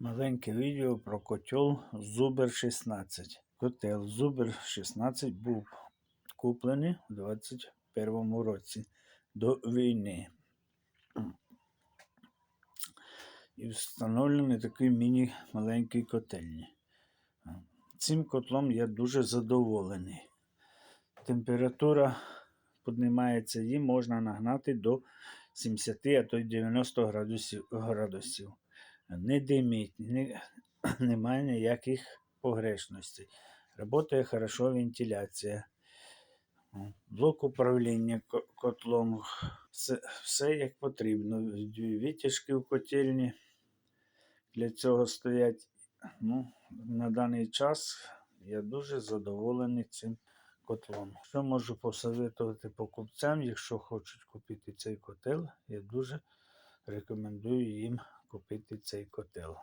Маленьке відео про котел Зубер 16. Котел Зубер 16 був куплений у 21 році до війни. І встановлений такий міні-маленький котельні. Цим котлом я дуже задоволений. Температура піднімається її можна нагнати до 70, а то й 90 градусів. градусів. Не димить, не, немає ніяких погрешностей. Работає хорошо вентиляція. Блок управління котлом. Все, все як потрібно. Дві Витяжки в котельні для цього стоять. Ну, на даний час я дуже задоволений цим котлом. Що можу посоветувати покупцям, якщо хочуть купити цей котел, я дуже рекомендую їм купити цей котел.